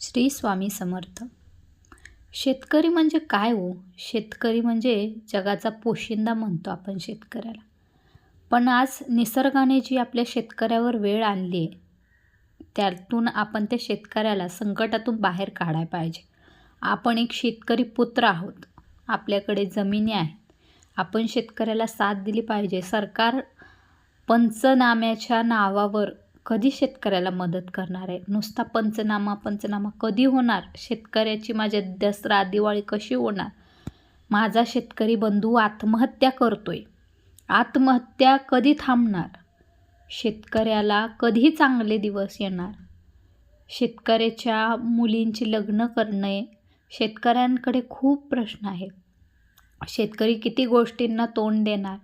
श्री स्वामी समर्थ. शेतकरी म्हणजे काय हो? शेतकरी म्हणजे जगाचा पोशिंदा म्हणतो आपण शेतकऱ्याला. पण आज निसर्गाने जी आपल्या शेतकऱ्यावर वेळ आणली आहे त्यातून आपण त्या शेतकऱ्याला संकटातून बाहेर काढायला पाहिजे. आपण एक शेतकरी पुत्र आहोत. आपल्याकडे जमिनी आहेत. आपण शेतकऱ्याला साथ दिली पाहिजे. सरकार पंचनाम्याच्या नावावर कधी शेतकऱ्याला मदत करणार आहे? नुसता पंचनामा पंचनामा कधी होणार? शेतकऱ्याची माझ्या दसरा दिवाळी कशी होणार? माझा शेतकरी बंधू आत्महत्या करतोय. आत्महत्या कधी थांबणार? शेतकऱ्याला कधी चांगले दिवस येणार? शेतकऱ्याच्या मुलींची लग्न करणे शेतकऱ्यांकडे खूप प्रश्न आहेत. शेतकरी किती गोष्टींना तोंड देणार?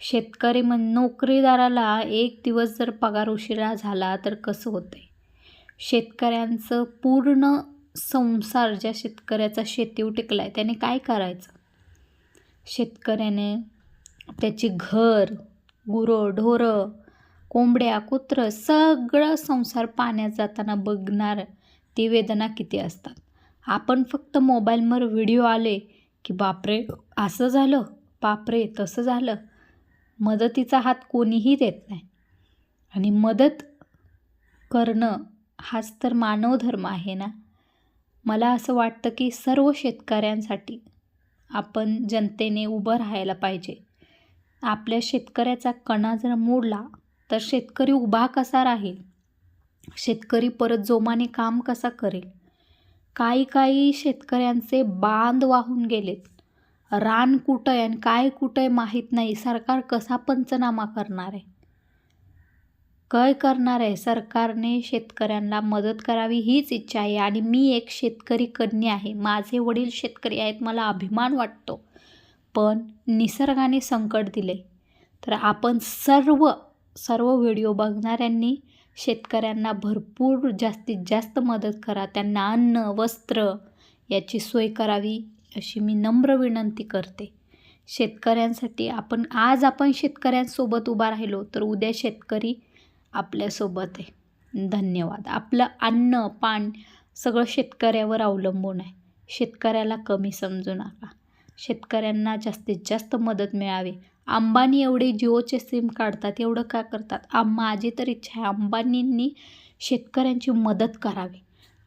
शेतकरी म्हण नोकरीदाराला एक दिवस जर पगार उशिरा झाला तर कसं होतं शेतकऱ्यांचं पूर्ण संसार ज्या शेतकऱ्याचा शेतीव टिकला आहे त्याने काय करायचं? शेतकऱ्याने त्याची घर गुरं ढोरं कोंबड्या कुत्रं सगळं संसार पाण्यात जाताना बघणार ती वेदना किती असतात? आपण फक्त मोबाईलवर व्हिडिओ आले की बापरे असं झालं बापरे तसं झालं. मदतीचा हात कोणीही देत नाही. आणि मदत करणं हाच तर मानवधर्म आहे ना? मला असं वाटतं की सर्व शेतकऱ्यांसाठी आपण जनतेने उभं राहायला पाहिजे. आपल्या शेतकऱ्याचा कणा जर मोडला तर शेतकरी उभा कसा राहील? शेतकरी परत जोमाने काम कसा करेल? काही काही शेतकऱ्यांचे बांध वाहून गेलेत. रान कुठं आहे आणि काय कुठं आहे माहीत नाही. सरकार कसा पंचनामा करणार आहे? काय करणार आहे? सरकारने शेतकऱ्यांना मदत करावी हीच इच्छा आहे आणि मी एक शेतकरी कन्या आहे. माझे वडील शेतकरी आहेत मला अभिमान वाटतो. पण निसर्गाने संकट दिले. तर आपण सर्व सर्व व्हिडिओ बघणाऱ्यांनी शेतकऱ्यांना भरपूर जास्तीत जास्त मदत करा. त्यांना अन्न वस्त्र याची सोय करावी. अशी मी नम्र विनंती करते. शेतकऱ्यांसाठी आपण आज आपण शेतकऱ्यांसोबत उभा राहिलो तर उद्या शेतकरी आपल्यासोबत आहे. धन्यवाद. आपलं अन्न पान सगळं शेतकऱ्यावर अवलंबून आहे. शेतकऱ्याला कमी समजू नका. शेतकऱ्यांना जास्तीत जास्त मदत मिळावी. अंबानी एवढे जिओचे सिम काढतात एवढं का करतात? आम माझी तर इच्छा आहे अंबानींनी शेतकऱ्यांची मदत करावी.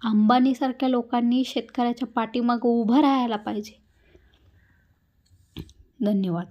अंबानीसारख्या लोकांनी शेतकऱ्याच्या पाठीमागं उभं राहायला पाहिजे. धन्यवाद.